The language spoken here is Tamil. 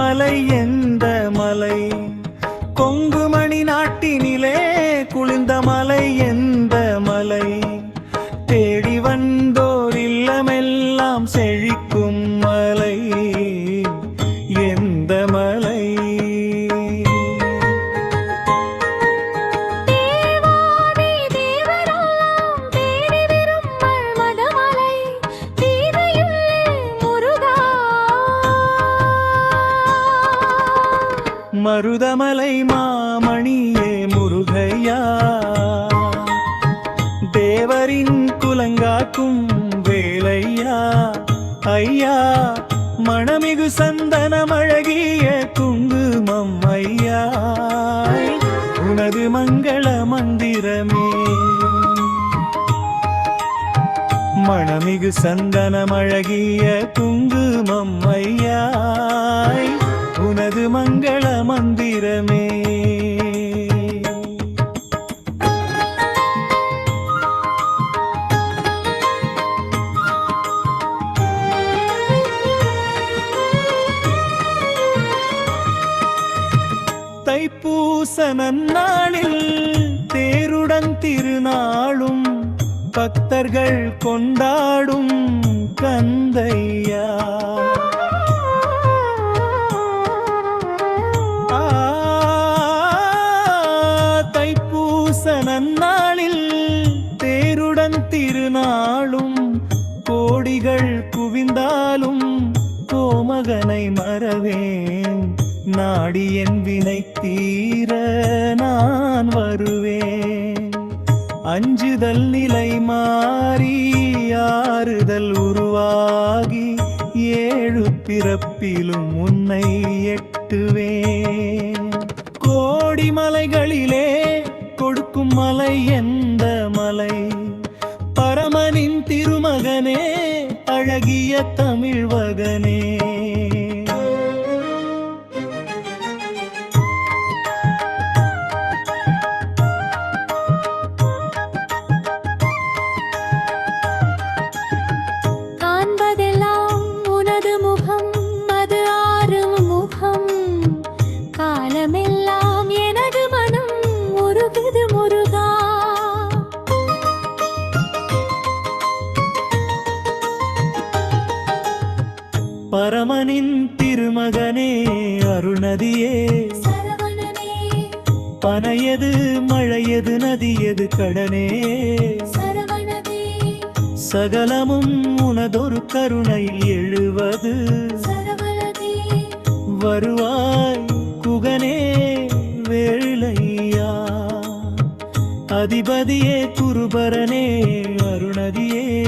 மலை எந்த மலை கொங்குமணி நாட்டினிலே குளிர்ந்த மருதமலை மாமணியே முருகையா. தேவரின் குலங்காக்கும் வேலையா. ஐயா மணமிகு சந்தனம் அழகிய குங்குமம் ஐயா உனது மங்கள மந்திரமே. மணமிகு சந்தனம் அழகிய குங்குமம் ஐயா உனது மங்கள மந்திரமே. தைப்பூச நன்னாளில் தேருடன் திருநாளும் பக்தர்கள் கொண்டாடும் கந்தையா. நன்னாளில் தேருடன் திருநாளும் கோடிகள் குவிந்தாலும் கோமகனை மறவேன். நாடி என் வினை தீர நான் வருவேன். அஞ்சுதல் நிலை மாறி ஆறுதல் உருவாகி ஏழு பிறப்பிலும் உன்னை எட்டுவேன். கோடி மலைகளிலே மலை எந்த மலை? பரமனின் திருமகனே அழகிய தமிழ்வகனே காண்பதெல்லாம் பரமனின் திருமகனே அருணதியே. சரவணனே. பனையது மழையது நதியது கடனே. சரவணனே. சகலமும் உனதொரு கருணையில் எழுவது. சரவணனே. வருவாய் குகனே வேளையா அதிபதியே குருபரனே அருணதியே